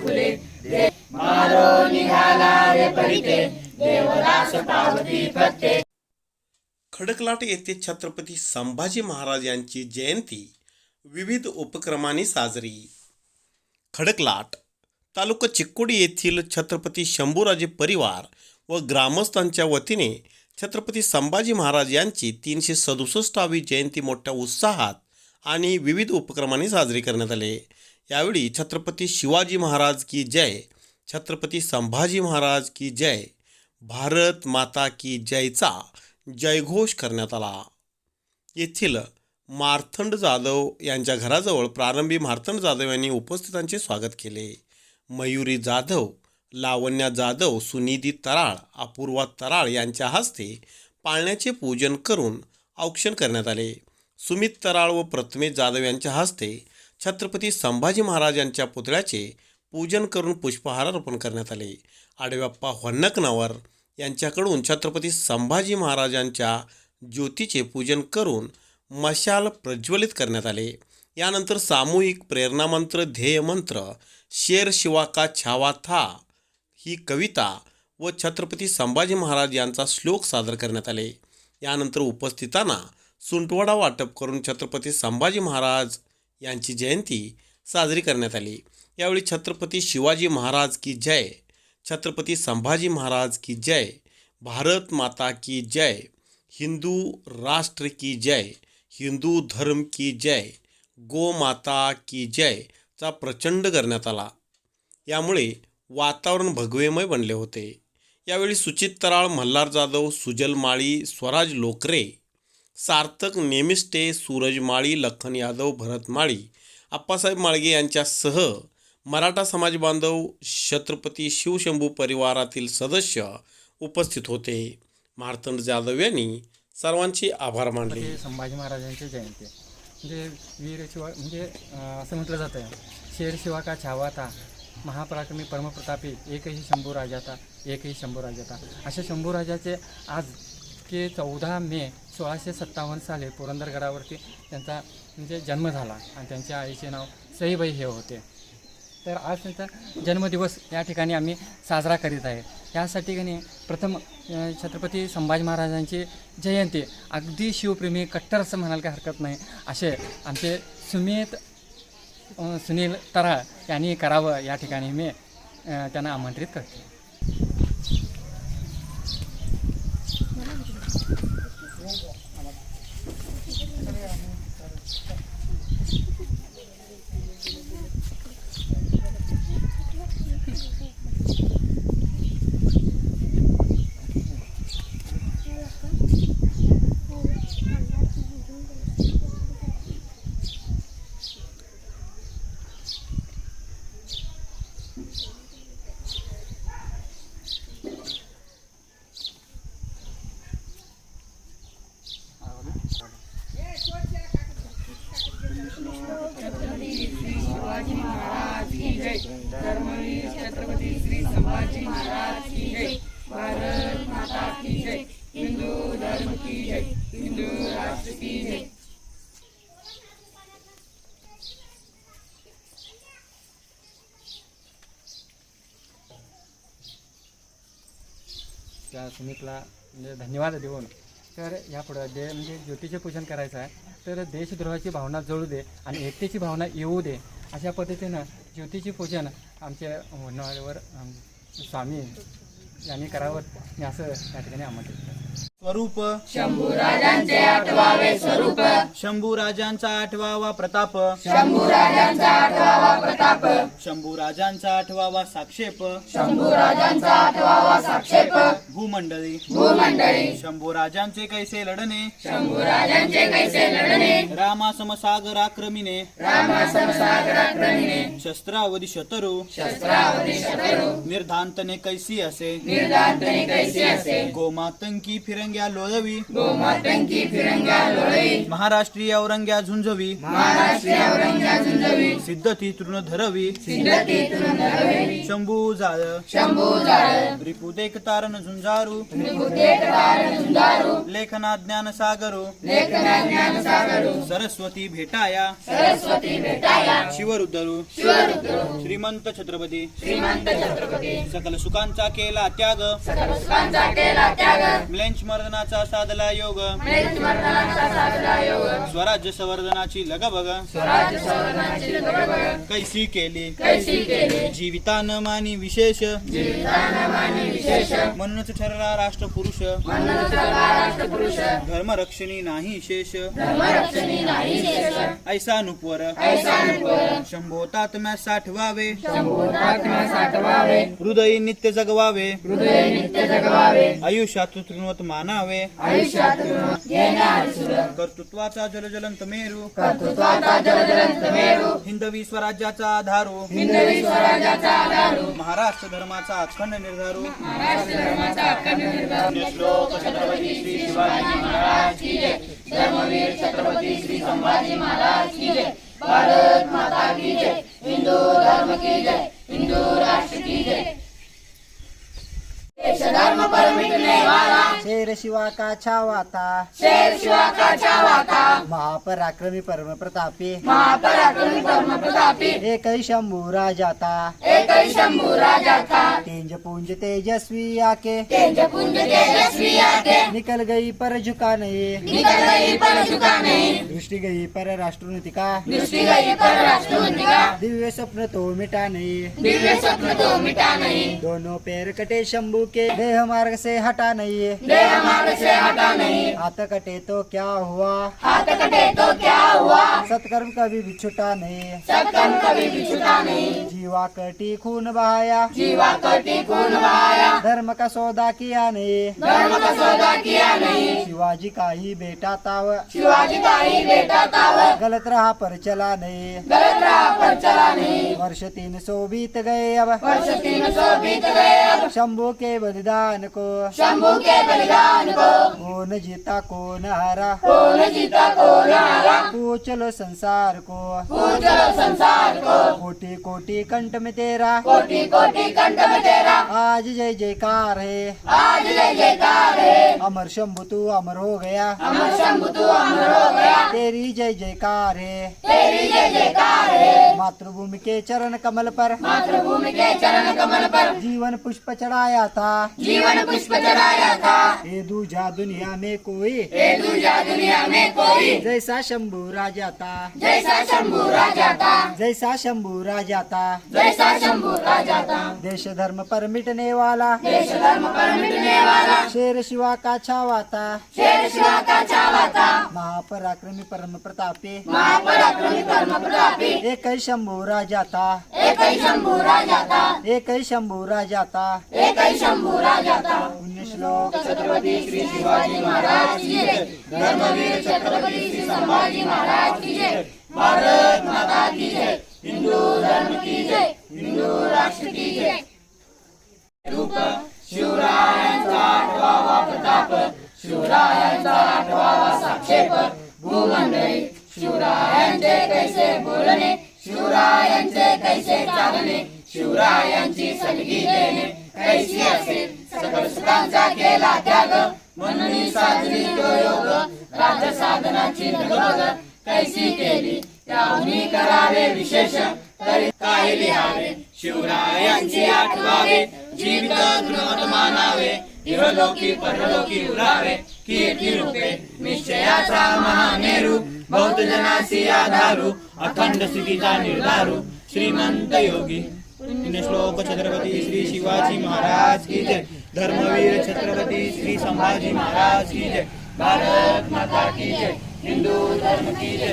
फुले मारो निघाला रे परिते. देवदास पावती पत्ते खडकलाट येथे छत्रपती संभाजी महाराज यांची जयंती विविध उपक्रमांनी साजरी. खडकलाट तालुका चिक्कोडी येथील छत्रपती शंभूराजे परिवार व ग्रामस्थांच्या वतीने छत्रपती संभाजी महाराज यांची तीनशे सदुसष्टावी जयंती मोठ्या उत्साहात आणि विविध उपक्रमांनी साजरी करण्यात आले. यावेळी छत्रपती शिवाजी महाराज की जय छत्रपती संभाजी महाराज की जय भारत माता की जयचा जयघोष करण्यात आला. येथील मार्थंड जाधव यांच्या घराजवळ प्रारंभी मार्थंड जाधव यांनी उपस्थितांचे स्वागत केले. मयुरी जाधव लावण्या जाधव सुनिधी तराळ अपूर्वा तराळ यांच्या हस्ते पाळण्याचे पूजन करून औक्षण करण्यात आले. सुमित तराळ व प्रथमेश जाधव यांच्या हस्ते छत्रपती संभाजी महाराजांच्या पुतळ्याचे पूजन करून पुष्पहार अर्पण करण्यात आले. आडव्याप्पा होन्नकनावर यांच्याकडून छत्रपती संभाजी महाराजांच्या ज्योतीचे पूजन करून मशाल प्रज्वलित करण्यात आले. यानंतर सामूहिक प्रेरणामंत्र ध्येयमंत्र शेर शिवा का छावा था ही कविता व छत्रपती संभाजी महाराज यांचा श्लोक सादर करण्यात आले. यानंतर उपस्थितांना सुंटवडा वाटप करून छत्रपती संभाजी महाराज यांची जयंती साजरी करण्यात आली. यावेळी छत्रपती शिवाजी महाराज की जय छत्रपती संभाजी महाराज की जय भारत माता की जय हिंदू राष्ट्र की जय हिंदू धर्म की जय गोमाता की जय चा प्रचंड करण्यात आला. यामुळे वातावरण भगवेमय बनले होते. यावेळी सुचित तराळ मल्हार जाधव सुजल माळी स्वराज लोकरे सार्थक नेमिस्टे सूरज माळी लखन यादव भरत माळी. आप्पासाहेब माळगे यांच्यासह मराठा समाज बांधव छत्रपती शिवशंभू परिवारातील सदस्य उपस्थित होते. मार्तंड जाधव यांनी सर्वांचे आभार मानले. संभाजी महाराजांची जयंती. म्हणजे वीर शिवा म्हणजे असं म्हटलं जातं शेर शिवा का छावाता महापराक्रमी परमप्रतापी एकही शंभू राजाता एकही शंभू राजाता अशा शंभू राजाचे आज की चौदा मे सोळाशे सत्तावन्न साली पुरंदरगडावरती त्यांचा म्हणजे जन्म झाला आणि त्यांच्या आईचे नाव सईबाई हे होते. तर आज त्यांचा जन्मदिवस या ठिकाणी आम्ही साजरा करीत आहे. यासाठी की प्रथम छत्रपती संभाजी महाराजांची जयंती अगदी शिवप्रेमी कट्टर असं म्हणायला काही हरकत नाही. असे आमचे सुमित सुनील तराळ यांनी करावं या ठिकाणी मी त्यांना आमंत्रित करते. त्या सुमितला म्हणजे धन्यवाद देऊन. तर यापुढं जे म्हणजे ज्योतीचे पूजन करायचं आहे तर देशद्रोहाची भावना जळू दे आणि एकतेची भावना येऊ दे. अशा पद्धतीनं ज्योतीचे पूजन आमच्या होणाऱ्यावर स्वामी यांनी करावं मी असं या ठिकाणी आमंत्रित स्वरूप. शंभूराजांचे आठवावे स्वरूप. शंभू राजांचा आठवावा प्रताप. शंभूराजांचा आठवावा प्रताप. शंभू राजांचा आठवावा साक्षेप. शंभूराजांचा आठवावा साक्षेप. भूमंडळी. भूमंडळी. शंभू राजांचे कैसे लढणे. शंभूराजांचे कैसे लढणे. रामा समसागर आक्रमिने रामा संसागराक्रमिणे शस्त्रावधी शतरू. शस्त्रावधी शतरू. निर्धांतने कैसी असे. निर्दांतने कैसे असे. गोमातंकी फिरंग्या लोळवी. गोमातंकी फिरंग्या लोळवी. महाराष्ट्रीय औरंग्या झुंजवी महाराष्ट्रीय औरंग्या झुंजवी सिद्धती तृण धरवी सिद्धती तृण धरवी शंभू जाळ. शंभू जाळ. रिपुदेक तारण झुंजा झुंजारू त्रिभुते एकतार झुंजारू. लेखना ज्ञान सागरू. लेखना ज्ञान सागरू. सरस्वती भेटाया. सरस्वती भेटाया. शिवरुद्रू शिवरुद्र श्रीमंत छत्रपती. श्रीमंत छत्रपती. सकल सुखांचा केला त्याग. सकल सुखांचा केला त्याग. म्लेंच मर्दनाचा साधला योग. मर्दनाचा साधला योग. स्वराज्य संवर्धनाची लगबग. संवर्धनाची कैसी केली. जीवितान मानी विशेष. म्हणूनच ठरला राष्ट्रपुरुष. म्हणून सर्वा राष्ट्रपुरुष. धर्मरक्षणी नाही शेष. धर्मरक्षणी नाही शेष. ऐसा नुपुर ऐसा नुपुर शंभो तात्म्या साठवावे. हृदयी नित्य जगवावे. हृदय नित्य जगवावे. आयुष्यात तृणवत मानावे आयुष्यात घेण्यासुर कर्तृत्वाचा जलजलंत मेरू. कर्तृत्वाचा जलजलंत मेरू. हिंदवी स्वराज्याचा आधारू. हिंदवी स्वराज्याचा आधारू. महाराष्ट्र धर्माचा अखंड निर्धारू. महाराष्ट्र धर्माचा अखंड निर्धार. श्लोक छत्रपती श्री शिवाजी महाराज की जय. धर्मवीर छत्रपती श्री संभाजी महाराज की जय. भारत माता की जय. हिंदू धर्म की जय. हिंदू राष्ट्र की जय. धर्म पर मिटने वाला शेर शिवा का छावाता? शेर शिवा का चावाता महापराक्रमी परम प्रतापी महापराक्रमी परम प्रतापी एकही शंभू राजाता. एक शंभू राजा था तेज पुंज तेजस्वी आके. तेज पुंज तेजस्वी आके. निकल गई पर झुका नहीं निकल गई पर झुका नहीं दृष्टि गई पर राष्ट्रनीति का। दृष्टि गई पर राष्ट्रपति का। दिव्य स्वप्न तो मिटा नहीं। दिव्य स्वप्न तो मिटा नहीं। दोनों पैर कटे शंभू के। देह मार्ग से हटा नहीं। देह मार्ग से हटा नहीं। हाथ कटे तो क्या हुआ? हाथ कटे तो क्या हुआ? सत्कर्म कभी भी छुटा नहीं। सत्कर्म कभी भी छुटा नहीं। जीवा कटी खून बहाया। जीवा कटी खून बहाया। धर्म का सौदा किया नहीं। धर्म का सौदा किया नहीं। शिवाजी का ही बेटा था शिवाजी का ही बेटा ताव गलत राह पर चला नहीं। गलत राह पर चला नहीं। वर्ष तीन सौ बीत गए अब। वर्ष तीन सौ बीत गए अब। शंभू के बलिदान को। शंभू के बलिदान को। कौन जीता कौन हारा। कौन जीता कौन हारा। पूछलो संसार को। पूजो संसार को। कोटि कोटि कंठ में तेरा। कोटि कोटि कंठ में तेरा। आज जय जयकार है। आज जय जयकार। है अमर शंभु तू अमर हो गया। अमर शंभु तू अमर हो गया। तेरी जय जयकार। है तेरी जय जयकार। है मातृभूमि के चरण कमल पर। मातृभूमि के चरण कमल पर। जीवन पुष्प चढ़ाया था। जीवन पुष्प चढ़ाया था। ये दूजा दुनिया में कोई। ये दूजा दुनिया में कोई। जैसा शंभू राजा था। जैसा शंभू राजा था। जैसा शंभू राजा था। जैसा शंभू राजा था। देश धर्म पर मिटने वाला। देश धर्म पर मिटने वाला। शेर शिवा का शेर शिवा का चावा था महापराक्रमी परम प्रतापी महापराक्रमी परम प्रतापी एक ही शंभू राजा था एक ही शंभू राजा था एक ही शंभू राजा था एक ही शंभू राजा था पुण्य श्लोक. छत्रपति श्री शिवाजी महाराज की जय. धर्मवीर छत्रपति श्री संभाजी महाराज की जय. भारत माता की जय. हिंदू धर्म की जय. हिंदू राष्ट्र की जय रूप शिवरायांचा आठवावा प्रताप शिवरायांचा आठवावा साक्षेप. भूमंडळी शिवरायांचे कैसे बोलणे? शिवरायांचे कैसे चालणे? शिवरायांची सलगी देणे कैसी असे सकल सुखांचा केला त्याग. म्हणून साजरी तो योग. राजसाधनाची लगबग कैसी केली? त्याहुनी करावे विशेष. तरी काही लिहावे शिवरायांची आठवावे. जीवित दृढ मानावे. इहलोकी परलोकी उरावे कीर्ती रूपे निश्चयाचा महामेरू बौद्ध जनासी आधारू अखंड स्थितीचा निर्धारू श्रीमंत योगी श्लोक छत्रपती श्री शिवाजी महाराज की जय धर्मवीर छत्रपती श्री संभाजी महाराज की जय भारत माता की जय हिंदू धर्म की जय